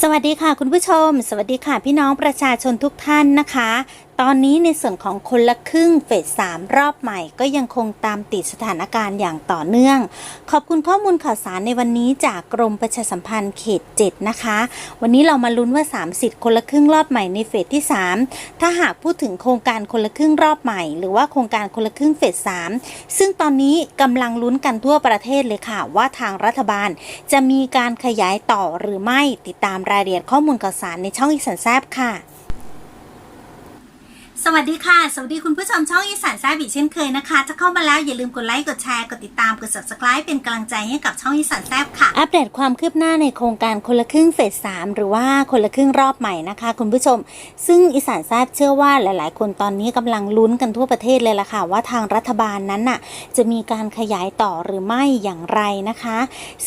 สวัสดีค่ะคุณผู้ชม สวัสดีค่ะพี่น้องประชาชนทุกท่านนะคะตอนนี้ในส่วนของคนละครึ่งเฟสสามรอบใหม่ ก็ยังคงตามติดสถานการณ์อย่างต่อเนื่อง ขอบคุณข้อมูลข่าวสารในวันนี้จากกรมประชาสัมพันธ์เขต 7 นะคะ วันนี้เรามาลุ้นว่า 3 สิทธิ์คนละครึ่งรอบใหม่ในเฟสที่ 3 ถ้าหากพูดถึงโครงการคนละครึ่งรอบใหม่ หรือว่าโครงการคนละครึ่งเฟสสามซึ่งตอนนี้กำลังลุ้นกันทั่วประเทศเลยค่ะ ว่าทางรัฐบาล จะมีการขยายต่อหรือไม่ติดตามรายละเอียดข้อมูลข่าวสารในช่องอีสานแซบค่ะ สวัสดีค่ะ สวัสดีคุณผู้ชมช่องอีสานแซบอีกเช่นเคยนะคะถ้าเข้ามาแล้วอย่าลืมกดไลค์ กดแชร์ กดติดตาม กด subscribe เป็นกำลังใจให้กับช่องอีสานแซบค่ะ อัปเดตความคืบหน้าในโครงการคนละครึ่งเฟสสามหรือว่าคนละครึ่งรอบใหม่นะคะ คุณผู้ชม ซึ่งอีสานแซบเชื่อว่าหลาย ๆ คนตอนนี้กำลังลุ้นกันทั่วประเทศเลยล่ะค่ะ ว่าทางรัฐบาลนั้นน่ะจะมีการขยายต่อหรือไม่อย่างไรนะคะ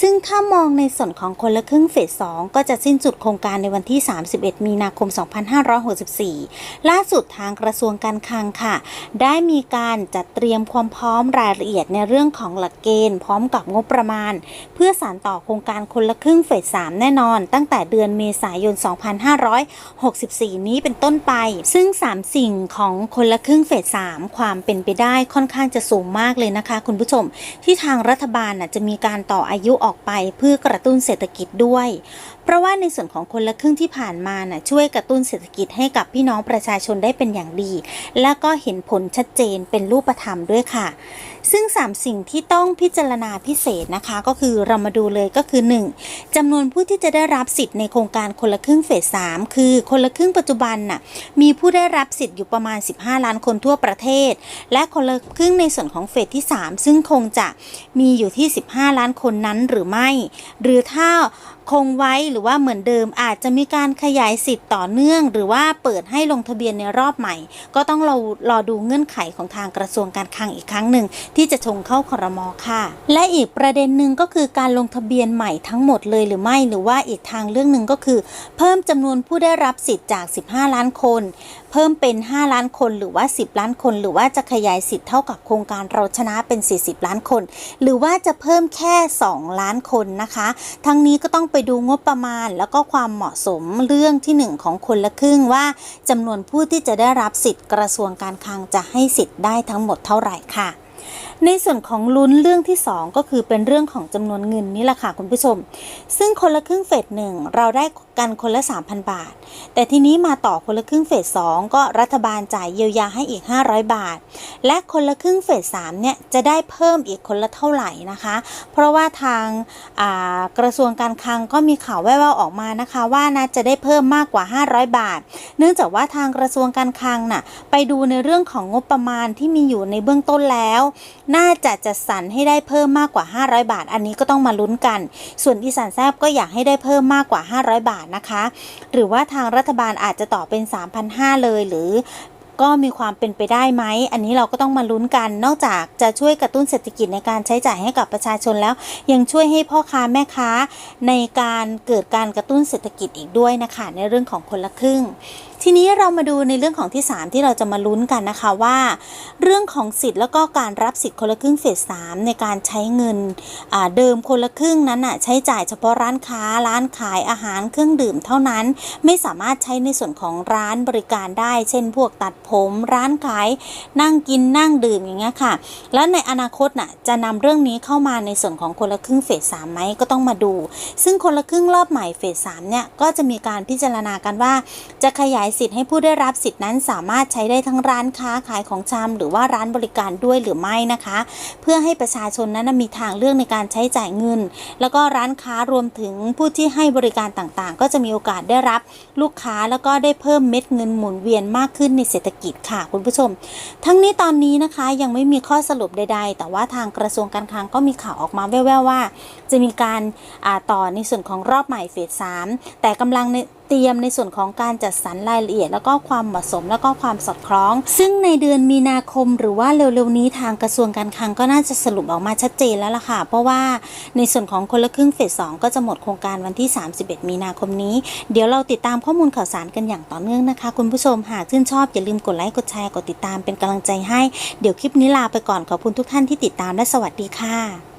ซึ่งถ้ามองในส่วนของคนละครึ่งเฟส2ก็จะสิ้นสุดโครงการในวันที่ 31 มีนาคม 2564 ล่าสุดทางระทรวงการคลังค่ะ ได้มีการจัดเตรียมความพร้อมรายละเอียดในเรื่องของหลักเกณฑ์พร้อมกับงบประมาณ เพื่อสานต่อโครงการคนละครึ่งเฟส 3 แน่นอน ตั้งแต่เดือนเมษายน 2564 นี้เป็นต้นไป ซึ่ง 3 สิ่งของคนละครึ่งเฟส 3 ความเป็นไปได้ค่อนข้างจะสูงมากเลยนะคะ คุณผู้ชม ที่ทางรัฐบาลจะมีการต่ออายุออกไปเพื่อกระตุ้นเศรษฐกิจด้วย เพราะว่าในส่วนของคนละครึ่งที่ผ่านมาน่ะช่วยกระตุ้นเศรษฐกิจให้กับพี่น้องประชาชนได้เป็นอย่างดี และก็เห็นผลชัดเจนเป็นรูปธรรมด้วยค่ะ ซึ่ง 3 สิ่งที่ต้องพิจารณาพิเศษนะคะ ก็คือเรามาดูเลยก็คือ 1. จำนวนผู้ที่จะได้รับสิทธิ์ในโครงการคนละครึ่งเฟส 3 คือคนละครึ่งปัจจุบันน่ะมีผู้ได้รับสิทธิ์อยู่ประมาณ 15 ล้านคนทั่วประเทศ และคนละครึ่งในส่วนของเฟสที่ 3 ซึ่งคงจะมีอยู่ที่ 15 ล้านคนนั้นหรือไม่ หรือถ้าคงไว้หรือว่าเหมือนเดิมอาจจะมีการขยายสิทธิ์ต่อเนื่อง หรือว่าเปิดให้ลงทะเบียนในรอบใหม่ ก็ต้องรอรอดูเงื่อนไขของทางกระทรวงการคลังอีกครั้งหนึ่ง ที่จะชงเข้าครมค่ะ และอีกประเด็นหนึ่งก็คือการลงทะเบียนใหม่ทั้งหมดเลยหรือไม่หรือว่าอีกทางเรื่องหนึ่งก็คือ เพิ่มจำนวนผู้ได้รับสิทธิ์จาก 15 ล้านคน เพิ่มเป็น 5 ล้านคนหรือว่า 10 ล้านคน หรือว่าจะขยายสิทธิ์เท่ากับโครงการเราชนะเป็น 40 ล้านคน หรือว่าจะเพิ่มแค่ 2 ล้านคนนะคะ ทั้งนี้ก็ต้องไปดูงบประมาณ แล้วก็ความเหมาะสมเรื่องที่ 1 ของคนละครึ่งว่าจำนวนผู้ที่จะได้รับสิทธิ์กระทรวงการคลังจะให้สิทธิ์ได้ทั้งหมดเท่าไหร่ค่ะในส่วนของลุ้นเรื่องที่ 2 ก็คือเป็นเรื่องของจำนวนเงินนี่แหละค่ะคุณผู้ชม ซึ่งคนละครึ่งเฟสหนึ่งเราได้ กันคนละ 3,000 บาท แต่ทีนี้มาต่อคนละครึ่งเฟส2ก็รัฐบาลจ่ายเยียวยาให้อีก 500 บาท และคนละครึ่งเฟส3เนี่ยจะได้เพิ่มอีกคนละเท่าไหร่นะคะ เพราะว่าทางกระทรวงการคลังก็มีข่าวแว่วๆออกมานะคะ ว่าน่าจะได้เพิ่มมากกว่า 500 บาท เนื่องจากว่าทางกระทรวงการคลังน่ะไปดูในเรื่องของงบประมาณที่มีอยู่ในเบื้องต้นแล้ว น่าจะจัดสรรให้ได้เพิ่มมากกว่า 500 บาท อันนี้ก็ต้องมาลุ้นกัน ส่วนอีสานแซบก็อยากให้ได้เพิ่มมากกว่า 500 บาทนะคะ หรือว่าทางรัฐบาลอาจจะต่อเป็น 3,500 เลยหรือก็มีความเป็นไปได้ไหม อันนี้เราก็ต้องมาลุ้นกัน นอกจากจะช่วยกระตุ้นเศรษฐกิจในการใช้จ่ายให้กับประชาชนแล้ว ยังช่วยให้พ่อค้าแม่ค้า ในการเกิดการกระตุ้นเศรษฐกิจอีกด้วยนะคะ ในเรื่องของคนละครึ่งทีนี้เรามาดูในเรื่องของที่ 3 ที่เราจะมาลุ้นกันนะคะว่า เรื่องของสิทธิ์แล้วก็การรับสิทธิ์คนละครึ่งเฟส3ในการใช้เงินเดิมคนละครึ่งนั้นน่ะใช้จ่ายเฉพาะร้านค้าร้านขายอาหารเครื่องดื่มเท่านั้น ไม่สามารถใช้ในส่วนของร้านบริการได้ เช่น พวกตัดผมร้านขายนั่งกินนั่งดื่มอย่างเงี้ยค่ะ แล้วในอนาคตน่ะจะนำเรื่องนี้เข้ามาในส่วนของคนละครึ่งเฟส3ไหมก็ต้องมาดู ซึ่งคนละครึ่งรอบใหม่เฟส3เนี่ยก็จะมีการพิจารณากันว่าจะขยายสิทธิ์ให้ผู้ได้รับสิทธิ์นั้นสามารถใช้ได้ทั้งร้านค้าขายของชำหรือว่าร้านบริการด้วยหรือไม่นะคะ เพื่อให้ประชาชนนั้นมีทางเลือกในการใช้จ่ายเงิน แล้วก็ร้านค้ารวมถึงผู้ที่ให้บริการต่างๆ ก็จะมีโอกาสได้รับลูกค้าแล้วก็ได้เพิ่มเม็ดเงินหมุนเวียนมากขึ้นในเศรษฐกิจค่ะคุณผู้ชม ทั้งนี้ตอนนี้นะคะยังไม่มีข้อสรุปใด ๆ แต่ว่าทางกระทรวงการคลังก็มีข่าวออกมาแว่วๆว่า จะมีการต่อในส่วนของรอบใหม่เฟส3แต่กำลังในเตรียมในส่วนของการจัดสรรรายละเอียด แล้วก็ความเหมาะสมแล้วก็ความสอดคล้อง ซึ่งในเดือนมีนาคม หรือว่าเร็วๆนี้ทางกระทรวงการคลังก็น่าจะสรุปออกมาชัดเจนแล้วล่ะค่ะ เพราะว่าในส่วนของคนละครึ่งเฟส2ก็จะหมดโครงการวันที่ 31 มีนาคมนี้ เดี๋ยวเราติดตามข้อมูลข่าวสารกันอย่างต่อเนื่องนะคะ คุณผู้ชมหากชื่นชอบอย่าลืมกดไลค์กดแชร์กดติดตามเป็นกำลังใจให้ เดี๋ยวคลิปนี้ลาไปก่อนขอบคุณทุกท่านที่ติดตามและสวัสดีค่ะ